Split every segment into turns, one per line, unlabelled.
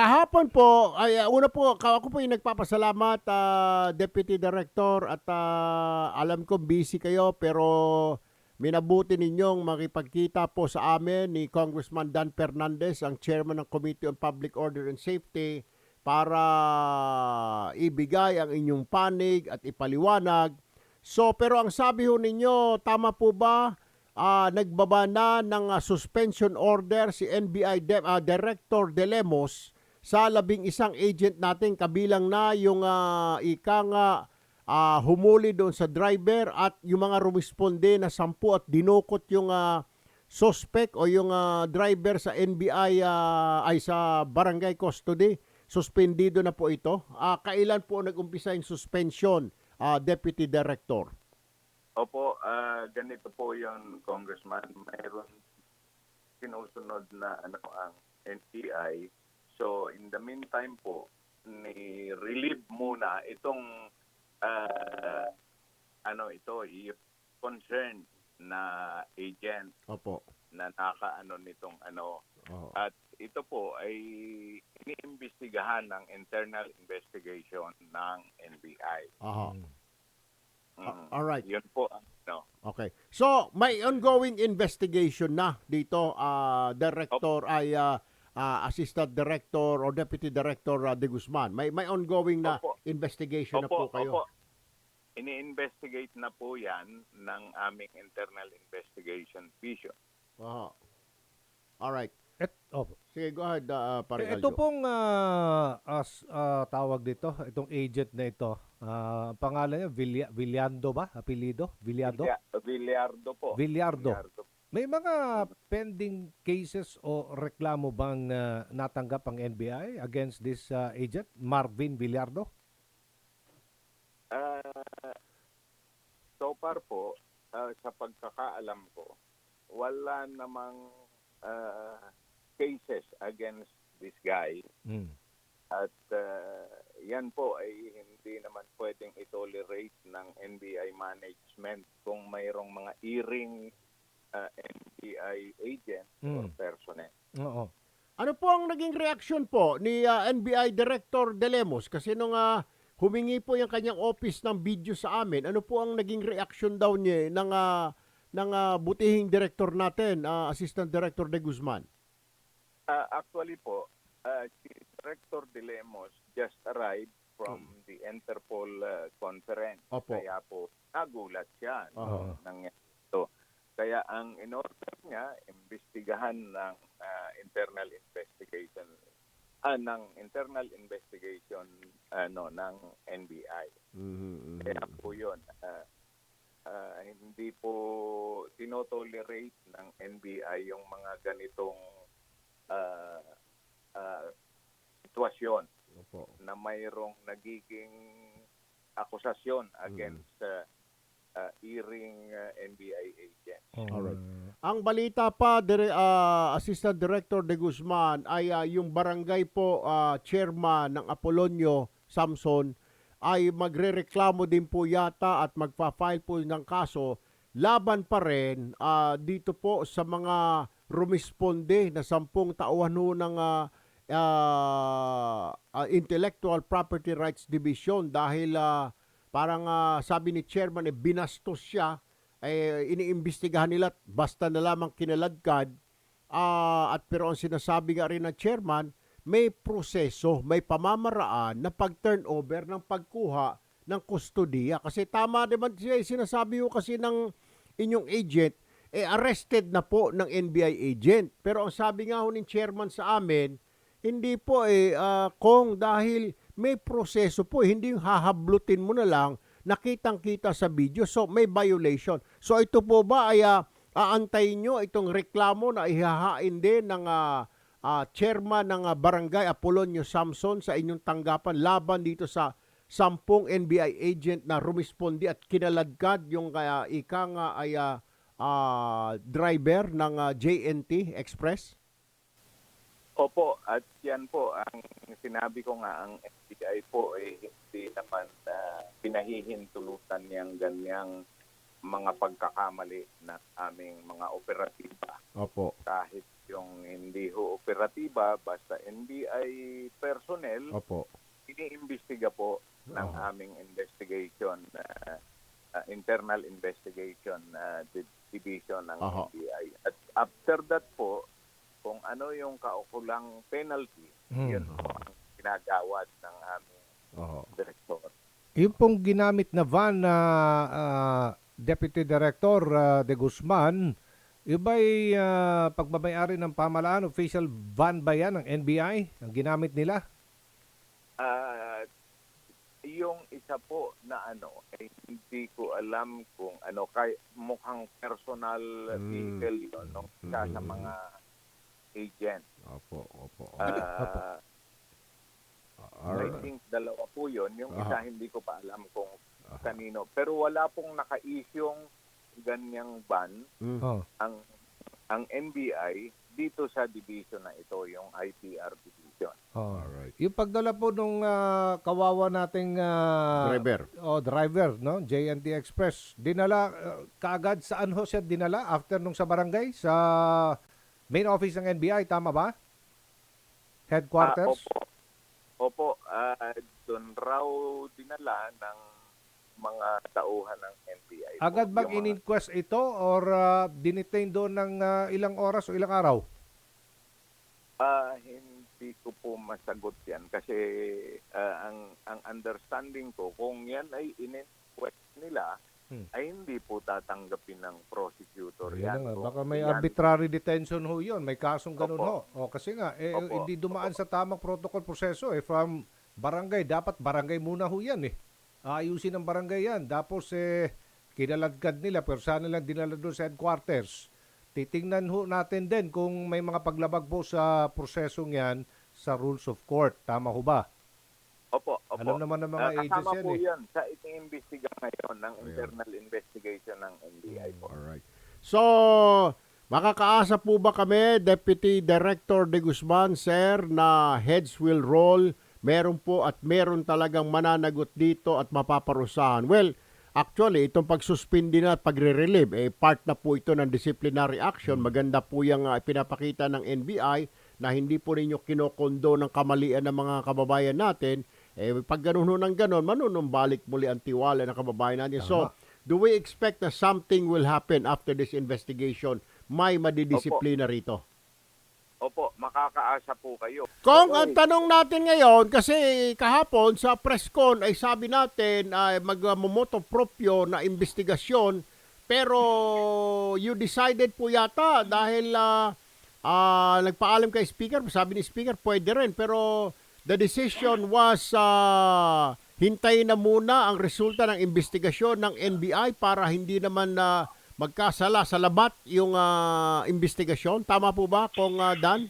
kahapon po, ay uh, una po, ako po yung nagpapasalamat, ah, Deputy Director, at ah, alam ko busy kayo, pero minabuti ninyong makipagkita po sa amin ni Congressman Dan Fernandez, ang Chairman ng Committee on Public Order and Safety, para ibigay ang inyong panig at ipaliwanag. So, pero ang sabi ho ninyo, tama po ba? Ah, nagbaba na ng ah, suspension order si NBI De- ah, Director De Lemos sa labing isang agent natin kabilang na yung ah, ika nga ah, humuli doon sa driver at yung mga rumisponde na sampu at dinukot yung ah, suspect o yung ah, driver sa NBI ah, ay sa barangay custody. Suspendido na po ito. Ah, kailan po nag-umpisa yung suspension, ah, Deputy Director?
Opo, ah, ganito po yon Congressman. Mayroon sinusunod na ano ang NTI. So in the meantime po, ni relieve muna itong ah, ano ito, concerned na agent
Opo.
na nakaano nitong ano
Oo.
at ito po ay iniimbestigahan ng internal investigation ng NBI.
Aha.
Mm.
Ah, alright.
Yun po ang ano.
Okay. So, may ongoing investigation na dito, ah, Director ay ah, ah, Assistant Director or Deputy Director ah, De Guzman. May may ongoing na
Opo.
investigation na po kayo.
Opo. Ini-investigate na po yan ng aming internal investigation division.
Aha. All right.
Et, oh,
Sige, go ahead, uh, pare
ito
Aljo.
pong ah, as, ah, tawag dito, itong agent na ito, ang pangalan niya, Villia, Villando ba? Apelido? Villado?
Vilya- Villardo po.
Villardo.
Villardo.
May mga pending cases o reklamo bang ah, natanggap ang NBI against this ah, agent, Marvin Villardo?
Ah, so far po, ah, sa pagkakaalam ko, wala namang ah, cases against this guy.
Mm.
At ah, yan po ay hindi naman pwedeng itolerate ng NBI management kung mayroong mga iring ah, NBI agent or
Mm.
personnel.
Oo.
Ano po ang naging reaksyon po ni ah, NBI Director De Lemos? Kasi nung ah, humingi po yung kanyang office ng video sa amin, ano po ang naging reaksyon daw niya ng, ah, ng ah, butihing director natin, ah, Assistant Director De Guzman?
Ah, actually po, si Director De Lemos just arrived from the Interpol ah, conference.
Opo.
Kaya po, nagulat siya
Oo.
ng. Kaya ang in-order niya, imbestigahan ng ah, internal investigation ah, ng internal investigation ano ng NBI.
Mhm,
Kaya
mhm.
po 'yun. ah, ah, hindi po tinotolerate ng NBI yung mga ganitong ah, ah, sitwasyon
Opo.
na mayroong nagiging akusasyon against ah, ah, iring ah, NBI agent.
Alright.
Mm.
Ang balita pa, dire, ah, Assistant Director De Guzman, ay ah, yung barangay po ah, chairman ng Apolonio, Samson, ay magrereklamo din po yata at magpa-file po ng kaso laban pa rin ah, dito po sa mga rumisponde na sampung tauhan ho ng ah, ah, ah, Intellectual Property Rights Division dahil ah, parang ah, sabi ni chairman eh, binastos siya eh, iniimbestigahan nila basta na lamang kinaladkad ah, at pero ang sinasabi nga rin ng chairman may proseso, may pamamaraan na pag-turnover ng pagkuha ng kustodiya. Kasi tama naman siya, eh, sinasabi ko kasi ng inyong agent, eh arrested na po ng NBI agent. Pero ang sabi nga ho ng chairman sa amin, hindi po eh, ah, kung dahil may proseso po, eh, hindi yung hahablutin mo na lang, nakitang-kita sa video, so may violation. So ito po ba ay ah, aantayin nyo itong reklamo na ihahain din ng ah, ah, chairman ng ah, barangay Apolonio Samson sa inyong tanggapan laban dito sa sampung NBI agent na rumispondi at kinaladkad yung kaya ika nga ay ah, driver ng ah, JNT Express?
Opo, at yan po, ang sinabi ko nga, ang FBI po ay hindi naman uh, pinahihintulutan niyang ganyang mga pagkakamali ng aming mga operatiba.
Opo.
Kahit yung hindi ho operatiba, basta NBI personnel,
Opo.
iniimbestiga po ng
Oo.
aming investigation, uh, uh, internal investigation uh, di- division ng
Aha.
NBI. At after that po, kung ano yung kaukulang penalty,
Hmm.
yun po ang ginagawad ng aming
Oo.
director.
Yung pong ginamit na van na ah, Deputy Director ah, De Guzman, yung ba'y ah, pagmamayari ng pamalaan, official van ba yan ng NBI? Ang ginamit nila?
Ah, yung isa po na ano, eh, hindi ko alam kung ano, kay, mukhang personal
Mm.
vehicle yun, no? isa sa
Mm.
mga agent.
Opo. Opo.
Ah, I
Alright.
think dalawa po yun. Yung
Aha.
isa hindi ko pa alam kung
Aha.
kanino. Pero wala pong naka-isyong ganyang ban
Mm.
Oh.
ang ang NBI dito sa division na ito, yung IPR division.
Alright.
Yung pagdala po nung ah, kawawa nating ah,
Driver.
oh, driver, no? JNT Express. Dinala ah, kaagad saan ho siya dinala after nung sa barangay sa main office ng NBI, tama ba? Headquarters?
Ah, opo. Opo, ah, doon raw dinala ng mga tauhan ng NBI. po.
Agad bang
mga-
in-inquest ito or uh, dinitain doon ng ah, ilang oras o ilang araw?
Ah, hindi ko po masagot 'yan kasi ah, ang ang understanding ko kung 'yan ay in-inquest nila
Hmm.
ay hindi po tatanggapin ng prosecutor
Yan
'yan.
nga,
Kung
baka may
yan-
arbitrary detention ho yun. May kasong ganun
Opo.
ho. O, kasi nga, eh,
Opo.
hindi dumaan sa tamang protocol proseso. Eh, from barangay, dapat barangay muna ho yan eh. Ayusin ng barangay yan. Tapos, eh, kinaladkad nila, pero sana lang dinala doon sa headquarters. Titingnan ho natin din kung may mga paglabag po sa prosesong yan sa rules of court. Tama ho ba?
Opo, opo.
Alam naman ng mga
Ah,
agents yan
po
eh.
'yan sa iniimbestiga ngayon ng internal investigation ng NBI po.
Alright. So, makakaasa po ba kami, Deputy Director De Guzman, sir, na heads will roll, meron po at meron talagang mananagot dito at mapaparusahan? Well, actually, itong pagsuspindi na at pagre-relieve, eh, part na po ito ng disciplinary action. Maganda po yung ah, pinapakita ng NBI na hindi po ninyo kinokondo ng kamalian ng mga kababayan natin. Eh, pag ganun ng ganun, manunumbalik muli ang tiwala ng kababayan natin. So, Do we expect na something will happen after this investigation? May madidisiplina rito.
Opo, makakaasa po kayo.
Kung ang tanong natin ngayon, kasi kahapon sa press con ay sabi natin ay magmumoto proprio na investigasyon pero you decided po yata dahil ah, ah, nagpaalam kay speaker, sabi ni speaker pwede rin pero the decision was ah, hintayin na muna ang resulta ng investigasyon ng NBI para hindi naman na magkasala sa labat yung ah, investigasyon. Tama po ba, Kong ah, Dan?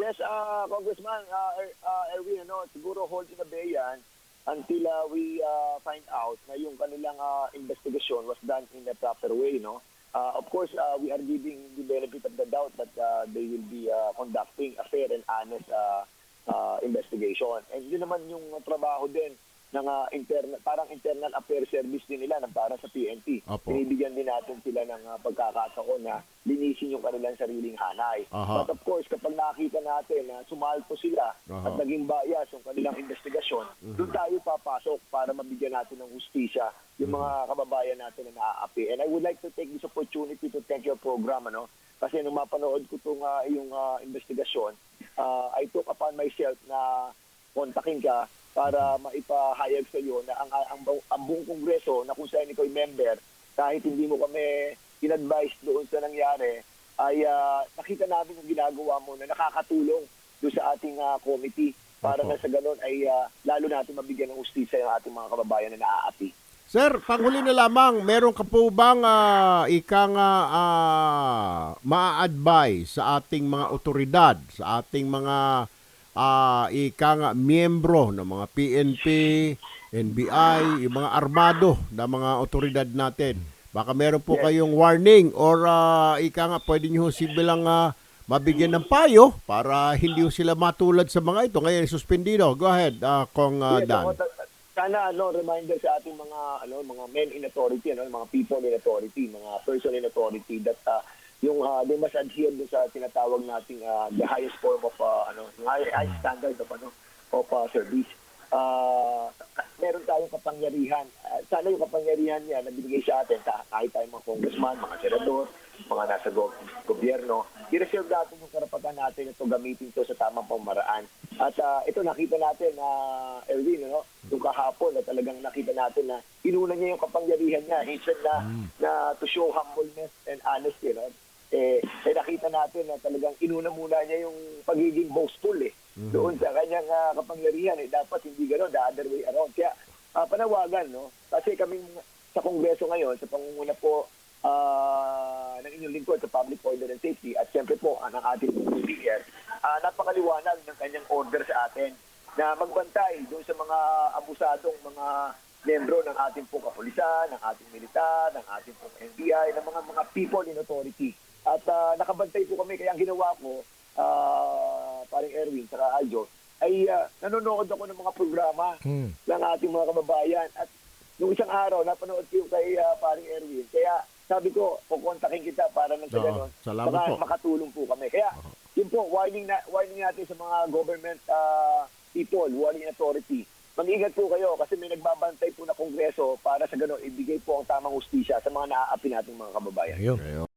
Yes, uh, Congressman uh, uh, Erwin, ano, siguro hold in abeyance until uh, we uh, find out na yung kanilang uh, investigation was done in a proper way, no? Uh, of course, uh, we are giving the benefit of the doubt that uh, they will be uh, conducting a fair and honest uh, uh, investigation. And yun naman yung trabaho din ng uh, internal, parang internal affairs service din nila ng para sa PNP.
Opo.
Binibigyan din natin sila ng uh, pagkakataon na linisin yung kanilang sariling hanay.
Aha.
But of course, kapag nakita natin na sumalpo sila
Aha.
at naging bias yung kanilang investigasyon, doon tayo papasok para mabigyan natin ng hustisya yung mga kababayan natin na naaapi. And I would like to take this opportunity to thank your program, ano? Kasi nung mapanood ko itong uh, yung uh, investigasyon, uh, I took upon myself na kontakin ka para maipahayag sa iyo na ang, ang, ang, ang buong kongreso na kung saan ikaw member, kahit hindi mo kami in-advise doon sa nangyari, ay ah, nakita namin yung ginagawa mo na nakakatulong doon sa ating ah, committee para
Opo.
na sa ganun ay ah, lalo natin mabigyan ng ustisya yung ating mga kababayan na naaapi.
Sir, panghuli na lamang, meron ka po bang ah, ika nga ah, ma-advise sa ating mga otoridad, sa ating mga ah, ika nga miyembro ng mga PNP, NBI, yung mga armado na mga otoridad natin? Baka meron po kayong warning or ah, ika nga pwede nyo si bilang ah, mabigyan ng payo para hindi sila matulad sa mga ito. Ngayon, suspendido. Go ahead, ah, Kong ah,
Yes,
Dan.
Ta- sana ano reminder sa ating mga ano mga men in authority ano mga people in authority mga person in authority that uh, yung uh, they must adhere dun sa tinatawag nating uh, the highest form of uh, ano high, high standard of ano of uh, service. Uh, meron tayong kapangyarihan. Uh, sana yung kapangyarihan niya na binigay sa atin ka- kahit tayong mga congressman mga senador mga nasa go- gobyerno i-reserve natin yung karapatan natin ito gamitin to sa tamang pamaraan at ah, ito nakita natin na Erwin ano kahapon na talagang nakita natin na inuna niya yung kapangyarihan niya. Instead na na to show humbleness and honesty no? Eh, eh nakita natin na talagang inuna muna niya yung pagiging boastful eh doon sa kanyang ah, kapangyarihan. Eh dapat hindi gano'n the other way around. Kaya ah, panawagan no? Kasi kaming sa kongreso ngayon sa pangunguna po ah, ng inyong lingkod sa public order and safety at siyempre po ah, ng ating DPS ah, napakaliwanag ng kanyang order sa atin na magbantay doon sa mga abusadong mga membro ng ating po kapulisan, ng ating militar, ng ating po NBI, ng mga mga people in authority. At ah, nakabantay po kami kaya ang ginawa ko ah paring Erwin saka Aljo ay ah, nanonood ako ng mga programa
Hmm.
ng ating mga kababayan at nung isang araw napanood ko yung kay ah, paring Erwin kaya sabi ko kukontakin kita para nang sa ganun
salamat
baka
po.
makatulong po kami kaya yun po warning na warning natin sa mga government ah, people warning authority mag-ingat po kayo kasi may nagbabantay po na kongreso para sa ganun ibigay po ang tamang hustisya sa mga naaapi nating mga kababayan
Ayun.
Ayun.